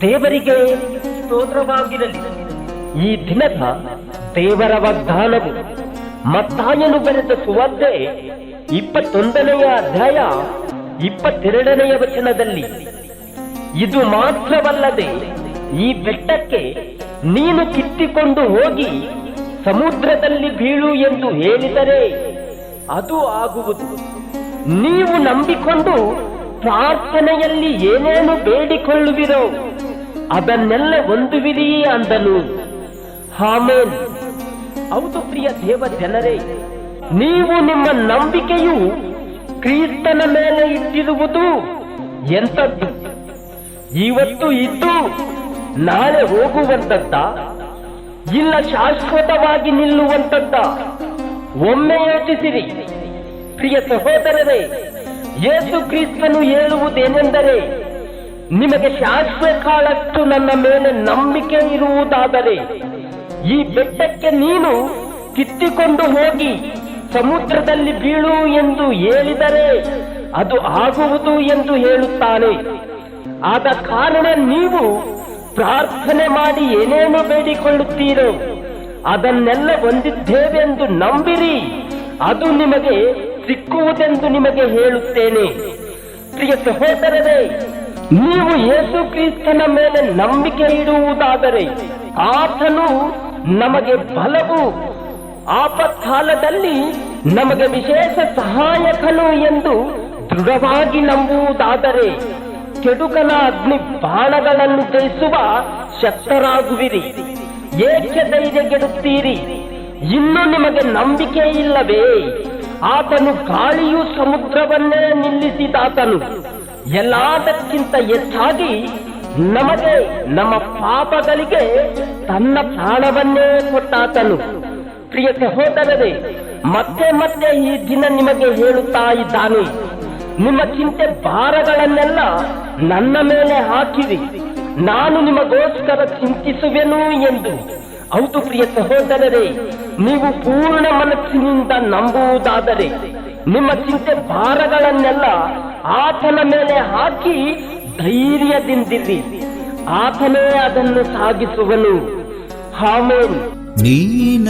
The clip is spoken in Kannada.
ದೇವರಿಗೆ ಸ್ತೋತ್ರವಾಗಿರಲಿ. ಈ ದಿನದ ದೇವರ ವಾಗ್ದಾನವು ಮತ್ತಾಯನು ಬರೆದ ಸುವಾರ್ತೆ ಇಪ್ಪತ್ತೊಂದನೆಯ ಅಧ್ಯಾಯ ಇಪ್ಪತ್ತೆರಡನೆಯ ವಚನದಲ್ಲಿ, ಇದು ಮಾತ್ರವಲ್ಲದೆ ಈ ಬೆಟ್ಟಕ್ಕೆ ನೀನು ಕಿತ್ತಿಕೊಂಡು ಹೋಗಿ ಸಮುದ್ರದಲ್ಲಿ ಬೀಳು ಎಂದು ಹೇಳಿದರೆ ಅದು ಆಗುವುದು. ನೀವು ನಂಬಿಕೊಂಡು ಪ್ರಾರ್ಥನೆಯಲ್ಲಿ ಏನೇನು ಬೇಡಿಕೊಳ್ಳುವಿರೋ ಅದನ್ನೆಲ್ಲ ಹೊಂದುವಿರಿ ಅಂದನು. ಹಾಮೇನ್ ಹೌದು ಪ್ರಿಯ ದೇವ ಜನರೇ, ನೀವು ನಿಮ್ಮ ನಂಬಿಕೆಯು ಕ್ರೀಸ್ತನ ಮೇಲೆ ಇಟ್ಟಿರುವುದು ಎಂಥದ್ದು? ಇವತ್ತು ಇದ್ದು ನಾಳೆ ಹೋಗುವಂತದ್ದ ಇಲ್ಲ ಶಾಶ್ವತವಾಗಿ ನಿಲ್ಲುವಂತದ್ದ ಒಮ್ಮೆ ಯೋಚಿಸಿರಿ. ಪ್ರಿಯ ಸಹೋದರರೇ, ಯೇಸು ಕ್ರಿಸ್ತನು ಹೇಳುವುದೇನೆಂದರೆ, ನಿಮಗೆ ಶಾಶ್ವತ ಕಾಲಷ್ಟು ನನ್ನ ಮೇಲೆ ನಂಬಿಕೆ ಇರುವುದಾದರೆ, ಈ ಬೆಟ್ಟಕ್ಕೆ ನೀನು ಕಿತ್ತಿಕೊಂಡು ಹೋಗಿ ಸಮುದ್ರದಲ್ಲಿ ಬೀಳು ಎಂದು ಹೇಳಿದರೆ ಅದು ಆಗುವುದು ಎಂದು ಹೇಳುತ್ತಾನೆ. ಆದ ಕಾರಣ ನೀವು ಪ್ರಾರ್ಥನೆ ಮಾಡಿ ಏನೇನು ಬೇಡಿಕೊಳ್ಳುತ್ತೀರೋ ಅದನ್ನೆಲ್ಲ ಹೊಂದಿದ್ದೇವೆಂದು ನಂಬಿರಿ. ಅದು ನಿಮಗೆ ಸಿಕ್ಕುವುದೆಂದು ನಿಮಗೆ ಹೇಳುತ್ತೇನೆ. ಪ್ರಿಯ ಸಹೋದರರೇ, ನೀವು ಯೇಸು ಕ್ರಿಸ್ತನ ಮೇಲೆ ನಂಬಿಕೆ ಇಡುವುದಾದರೆ ಆತನು ನಮಗೆ ಬಲವು. ಆಪತ್ಕಾಲದಲ್ಲಿ ನಮಗೆ ವಿಶೇಷ ಸಹಾಯಕನು ಎಂದು ದೃಢವಾಗಿ ನಂಬುವುದಾದರೆ ಕೆಡುಕನ ಅಗ್ನಿ ಬಾಣಗಳನ್ನು ಜಯಿಸುವ ಶಕ್ತರಾಗುವಿರಿ. ಏಕೆ ಧೈರ್ಯಗೆಡುತ್ತೀರಿ ಇನ್ನು ನಿಮಗೆ ನಂಬಿಕೆ ಇಲ್ಲವೇ? ಆತನು ಗಾಳಿಯು ಸಮುದ್ರವನ್ನೇ ನಿಲ್ಲಿಸಿದಾತನು. ಎಲ್ಲದಕ್ಕಿಂತ ಹೆಚ್ಚಾಗಿ ನಮಗೆ ನಮ್ಮ ಪಾಪಗಳಿಗೆ ತನ್ನ ಪ್ರಾಣವನ್ನೇ ಕೊಟ್ಟಾತನು. ಪ್ರಿಯ ಸಹೋದರರೇ, ಮತ್ತೆ ಮತ್ತೆ ಈ ದಿನ ನಿಮಗೆ ಹೇಳುತ್ತಾ ಇದ್ದಾನೆ. ನಿಮ್ಮ ಚಿಂತೆ ಭಾರಗಳನ್ನೆಲ್ಲ ನನ್ನ ಮೇಲೆ ಹಾಕಿರಿ. ನಾನು ನಿಮಗೋಸ್ಕರ ಚಿಂತಿಸುವೆನು ಎಂದು. ಹೌದು ಪ್ರಿಯ ಸಹೋದರರೇ, ನೀವು ಪೂರ್ಣ ಮನಸ್ಸಿನಿಂದ ನಂಬುವುದಾದರೆ, ನಿಮ್ಮ ಚಿಂತೆ ಭಾರಗಳನ್ನೆಲ್ಲ ಆತನ ಮೇಲೆ ಹಾಕಿ ಧೈರ್ಯದಿಂದಿರಿ. ಆತನೇ ಅದನ್ನು ಸಾಗಿಸುವನು. ನೀನ